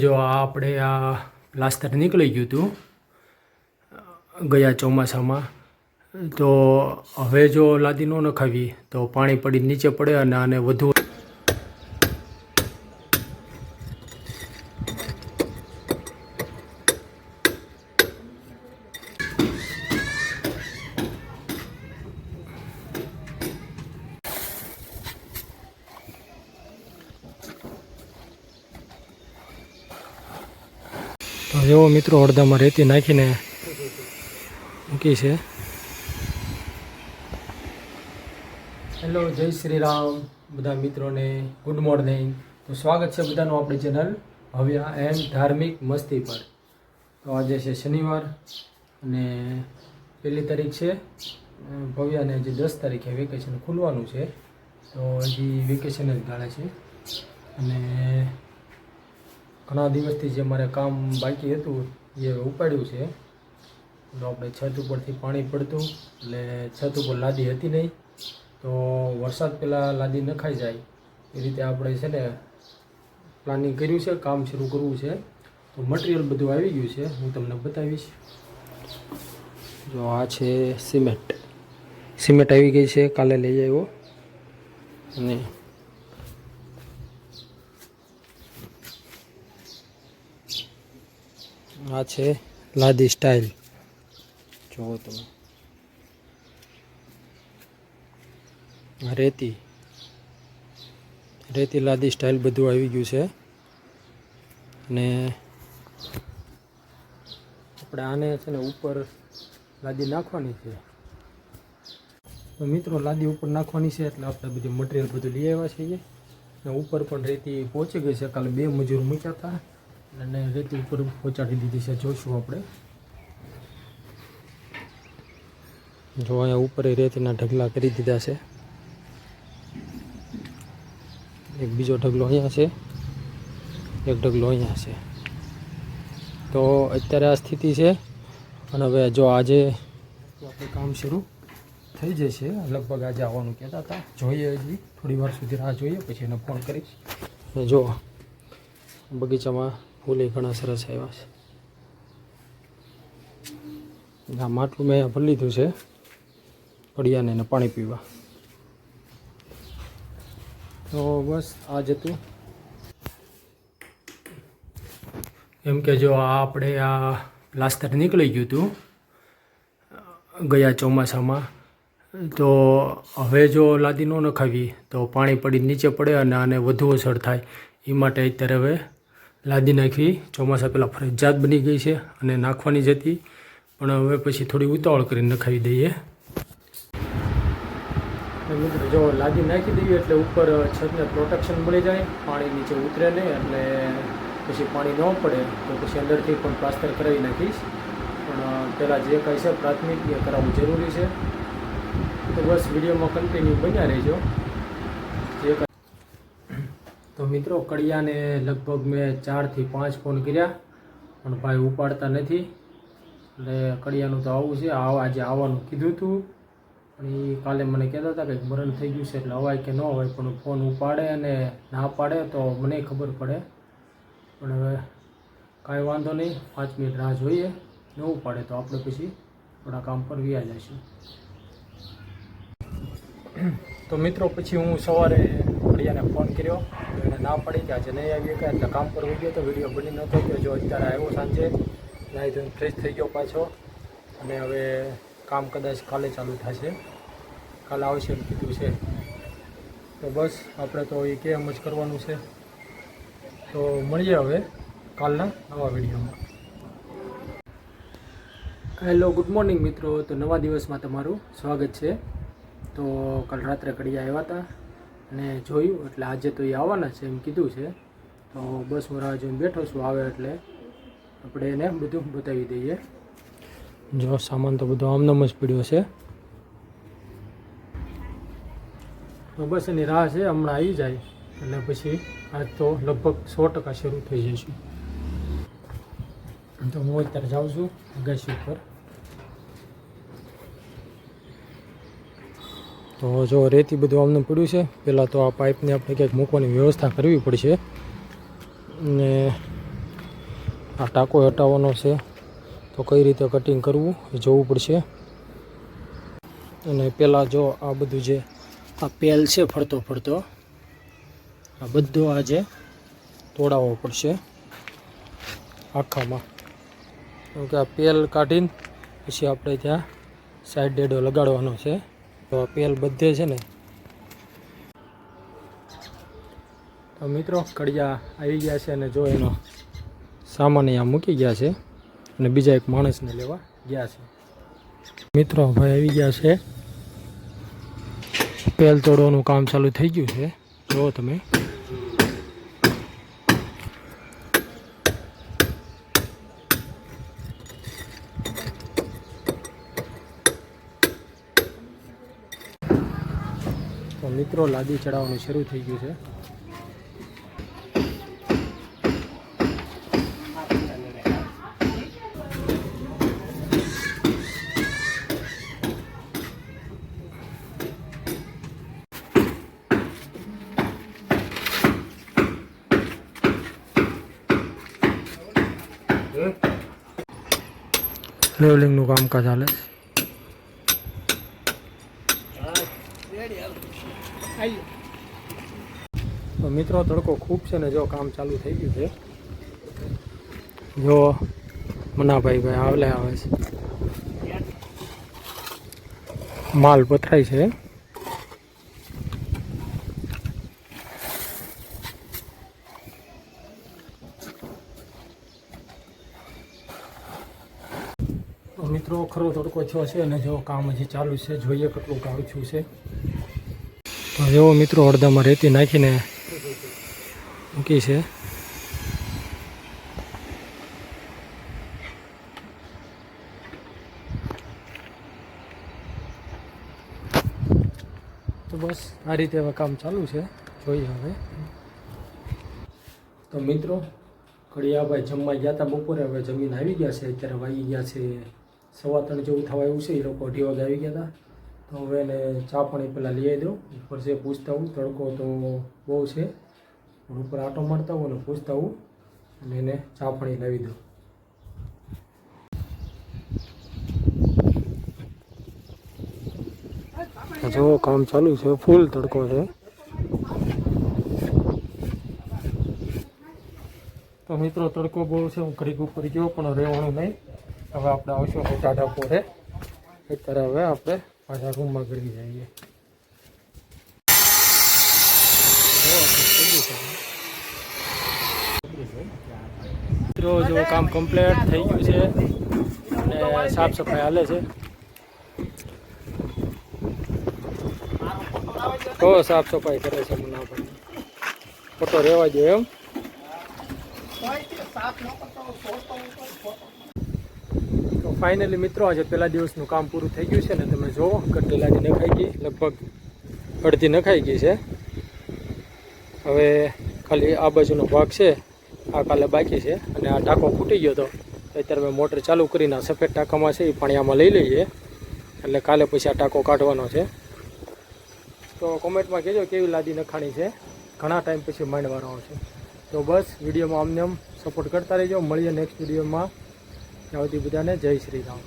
જો આ આપણે આ પ્લાસ્ટર નીકળી ગયું હતું, ગયા ચોમાસામાં, તો હવે જો લાદી ન નખાવી, તો પાણી પડી નીચે પડે અને આને વધુ તો જેવો મિત્રો અડધામાં રેતી નાખીને મૂકી છે. હેલો, જય શ્રી રામ બધા મિત્રોને ગુડ મોર્નિંગ. તો સ્વાગત છે બધાનું આપણી ચેનલ ભવ્ય એન્ડ ધાર્મિક મસ્તી પર. તો આજે છે શનિવાર અને પહેલી તારીખ છે ભવ્યાને જે દસ તારીખે વેકેશન ખુલવાનું છે. તો હજી વેકેશન જ ગાળે છે. અને ઘણા દિવસથી જે મારે કામ બાકી હતું, એ ઉપાડ્યું છે. આપણે છત ઉપરથી પાણી પડતું, એટલે છત ઉપર લાદી હતી નહીં. તો વરસાદ પહેલાં લાદી નખાઈ જાય. એ રીતે આપણે છે ને પ્લાનિંગ કર્યું છે, કામ શરૂ કરવું છે. તો મટીરિયલ બધું આવી ગયું છે, હું તમને બતાવીશ. જો આ છે સિમેન્ટ. સિમેન્ટ આવી ગઈ છે, કાલે લઈ આવ્યો. અને આ છે લાદી સ્ટાઇલ જુઓ તમે. રેતી. રેતી લાદી સ્ટાઇલ બધું આવી ગયું છે. અને આપણે આને છે ને ઉપર લાદી નાખવાની છે. તો મિત્રો લાદી ઉપર નાખવાની છે એટલે આપણે બધું મટીરિયલ બધું લઈ આવ્યા છીએ. અને ઉપર પણ રેતી પહોંચી ગઈ છે. કાલે બે મજૂર મૂક્યા હતા. અને રેતી ઉપર પહોંચાડી દીધી છે. જોઈશું આપણે. જો અહીંયા ઉપર રેતના ઢગલા કરી દીધા છે. એક બીજો ઢગલો અહીંયા છે. એક ઢગલો અહીંયા છે. તો અત્યારે આ સ્થિતિ છે. અને હવે જો આજે આપણે કામ શરૂ થઈ જશે લગભગ આજે આવવાનું કહેતા હતા. જોઈએ હજી. થોડી વાર સુધી રાહ જોઈએ. પછી એને ફોન કરીશ. જો, બગીચામાં ફૂલે ઘણા સરસ આવ્યા છે. આ માટલું મેં અહીંયા ભરી લીધું છે. પડિયાને એને પાણી પીવા. તો બસ, આ જ હતું. એમ કે જો આ આપણે આ પ્લાસ્ટર નીકળી ગયું હતું, ગયા ચોમાસામાં, તો હવે જો લાદી ન નખાવી, તો પાણી પડી નીચે પડે અને આને વધુ અસર થાય. એ માટે અત્યારે હવે લાદી નાખવી ચોમાસા પહેલાં ફરજિયાત બની ગઈ છે અને નાખવાની જ હતી. પણ હવે પછી થોડી ઉતાવળ કરીને નખાવી દઈએ. મિત્રો, જો લાદી નાખી દઈએ એટલે ઉપર છતને પ્રોટેક્શન મળી જાય, પાણી નીચે ઉતરે નહીં એટલે પછી પાણી ન પડે, તો પછી અંદરથી પણ પ્લાસ્ટર કરાવી નાખીશ. પણ પહેલાં જે કાંઈ છે પ્રાથમિક એ કરાવવું જરૂરી છે. તો બસ વિડીયોમાં કન્ટિન્યુ બન્યા રહેજો. તો મિત્રો, કડિયાને લગભગ મેં ચારથી પાંચ ફોન કર્યા, પણ ભાઈ ઉપાડતા નથી. એટલે કડિયાનું તો આવું છે આવ આજે આવવાનું કીધું હતું પણ એ કાલે મને કહેતા હતા કે મરણ થઈ ગયું છે, એટલે અવાય કે ન હોય પણ ફોન ઉપાડે અને ના પાડે તો મને ખબર પડે. પણ હવે કાંઈ વાંધો નહીં, પાંચ મિનિટ રાહ જોઈએ. ન ઉપાડે તો આપણે પછી થોડા કામ પર વ્યા જઈશું. તો મિત્રો, પછી હું સવારે કડિયાને ફોન કર્યો. તો એને ના પડી કે આજે નહીં આવી કે એટલે કામ પર ગયો તો વીડિયો બની નહોતો કે જો અત્યારે આવ્યો સાંજે નાહી ધોઈને ફ્રેશ થઈ ગયો પાછો. અને હવે કામ કદાચ કાલે ચાલુ થશે. કાલે આવશે એમ કીધું છે. તો બસ, આપણે તો એ કે એમ જ કરવાનું છે. તો મળીએ હવે કાલના નવા વિડીયોમાં. હેલો ગુડ મોર્નિંગ મિત્રો. તો નવા દિવસમાં તમારું સ્વાગત છે. તો કાલ રાત્રે કડિયા આવ્યા હતા. અને જોયું, એટલે આજે તો એ આવવાના છે એમ કીધું છે. તો બસ હું રાહ જોઈને બેઠો છું, આવે એટલે આપણે એને બધું બતાવી દઈએ. જો, સામાન તો બધો આમનામ જ પડ્યો છે. તો બસ એની રાહ છે, હમણાં આવી જાય. અને પછી આજ તો લગભગ સો ટકા શરૂ થઈ જઈશું તો હું અત્યારે જાઉં છું અગાસી ઉપર. તો જો રેતી બધું આમને પડ્યું છે પહેલાં તો આ પાઇપને આપણે ક્યાંક મૂકવાની વ્યવસ્થા કરવી પડશે. ને આ ટાંકો હટાવવાનો છે, તો કઈ રીતે કટિંગ કરવું એ જોવું પડશે. અને પહેલાં જો આ બધું જે આ પેલ છે ફરતો ફરતો, આ બધો આજે તોડાવવો પડશે આખામાં. કેમ કે આ પેલ કાઢીને પછી આપણે ત્યાં સાઈડ ડેડો લગાડવાનો છે. તો પેલ બધે છે ને. તો મિત્રો, કડિયા આવી ગયા છે અને જો એનો સામાન અહીંયા મૂકી ગયા છે અને બીજા એક માણસને લેવા ગયા છે. મિત્રો, ભાઈ આવી ગયા છે. પેલ તોડવાનું કામ ચાલુ થઈ ગયું છે. જુઓ તમે. તો મિત્રો લાદી ચડાવવાનું શરૂ થઈ ગયું છે. લેવલિંગનું કામકાજ ચાલે છે. તો મિત્રો, તડકો ખૂબ છે ને જો કામ ચાલુ થઈ ગયું છે. જો મનાભાઈ ભાઈ આવલે આવે છે. માલ પથરાય છે. મિત્રો, ખરો તડકો છો છે અને જો કામ હજી ચાલુ છે. જોઈએ કેટલું કામ છું છે. જેવો મિત્રો અડધામાં રેતી નાખીને મૂકી છે. તો બસ આ રીતે હવે કામ ચાલુ છે. જોઈએ હવે. તો મિત્રો કડિયાભાઈ જમવા ગયા હતા બપોરે, હવે જમીન આવી ગયા છે. અત્યારે વાગી ગયા છે સવા ત્રણ જેવું થવા એવું છે. એ લોકો અઢી વાગે આવી ગયા હતા તો હવે એને ચા પાણી પહેલાં લઈ આવી દઉં. ઉપર છે પૂછતા હું તડકો તો બહુ છે. પણ ઉપર આટો મારતા હોઉં અને પૂછતા હું અને એને ચા પાણી લાવી દઉં. જો કામ ચાલુ છે. ફૂલ તડકો છે. તો મિત્રો તડકો બહુ છે. હું ઘડીક ઉપર ગયો પણ રહેવાનું નહીં. હવે આપણે આવશું ટાઢા પોરે. અત્યારે હવે આપણે પાછા રૂમમાં ગળી જઈએ. મિત્રો જો કામ કમ્પ્લીટ થઈ ગયું છે અને સાફ સફાઈ હાલે છે. તો સાફ સફાઈ કરે છે મુનાભાઈ ફોટો રહેવા જોઈએ એમ. તો ફાઇનલી મિત્રો, આજે પહેલા દિવસનું કામ પૂરું થઈ ગયું છે ને તમે જુઓ કેટલી લાદી નખાઈ ગઈ, લગભગ અડધી નખાઈ ગઈ છે. હવે ખાલી આ બાજુનો ભાગ છે, આ કાલે બાકી છે અને આ ટાંકો ફૂટી ગયો હતો અત્યારે મેં મોટર ચાલુ કરીને આ સફેદ ટાંકામાં છે એ પાણી આમાં લઈ લઈએ. એટલે કાલે પછી આ ટાંકો કાઢવાનો છે. તો કોમેન્ટમાં કહેજો કેવી લાદી નખાણી છે. ઘણા ટાઈમ પછી માંડવાનો છે તો બસ, વિડીયોમાં અમને આમ સપોર્ટ કરતા રહેજો. મળીએ નેક્સ્ટ વિડીયોમાં. ત્યાં બધાને જય શ્રી રામ.